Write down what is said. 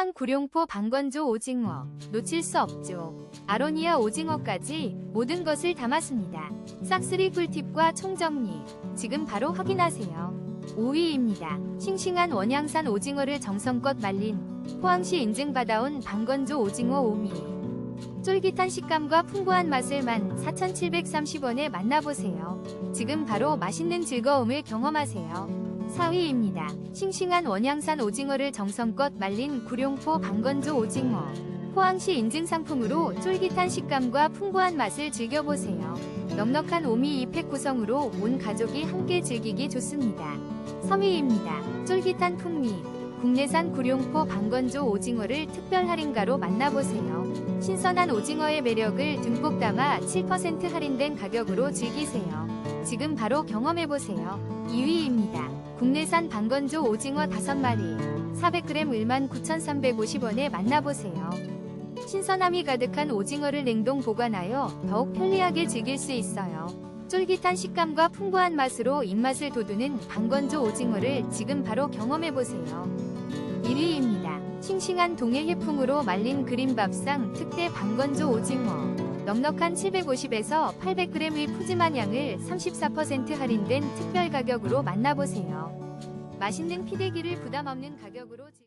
포항 구룡포 방건조 오징어 놓칠 수 없죠. 아로니아 오징어까지 모든 것을 담았습니다. 싹쓸이 꿀팁과 총정리 지금 바로 확인하세요. 5위입니다. 싱싱한 원양산 오징어를 정성껏 말린 포항시 인증받아온 방건조 오징어 5미 쫄깃한 식감과 풍부한 맛을 14,730원에 만나보세요. 지금 바로 맛있는 즐거움을 경험하세요. 4위입니다. 싱싱한 원양산 오징어를 정성껏 말린 구룡포 방건조 오징어. 포항시 인증 상품으로 쫄깃한 식감과 풍부한 맛을 즐겨보세요. 넉넉한 오미 2팩 구성으로 온 가족이 함께 즐기기 좋습니다. 3위입니다. 쫄깃한 풍미. 국내산 구룡포 방건조 오징어를 특별 할인가로 만나보세요. 신선한 오징어의 매력을 듬뿍 담아 7% 할인된 가격으로 즐기세요. 지금 바로 경험해보세요. 2위입니다. 국내산 방건조 오징어 5마리 400g 19,350원에 만나보세요. 신선함이 가득한 오징어를 냉동 보관하여 더욱 편리하게 즐길 수 있어요. 쫄깃한 식감과 풍부한 맛으로 입맛을 돋우는 방건조 오징어를 지금 바로 경험해보세요. 1위입니다. 싱싱한 동해 해풍으로 말린 그린밥상 특대 방건조 오징어. 넉넉한 750에서 800g의 푸짐한 양을 34% 할인된 특별 가격으로 만나보세요. 맛있는 피대기를 부담 없는 가격으로 즐-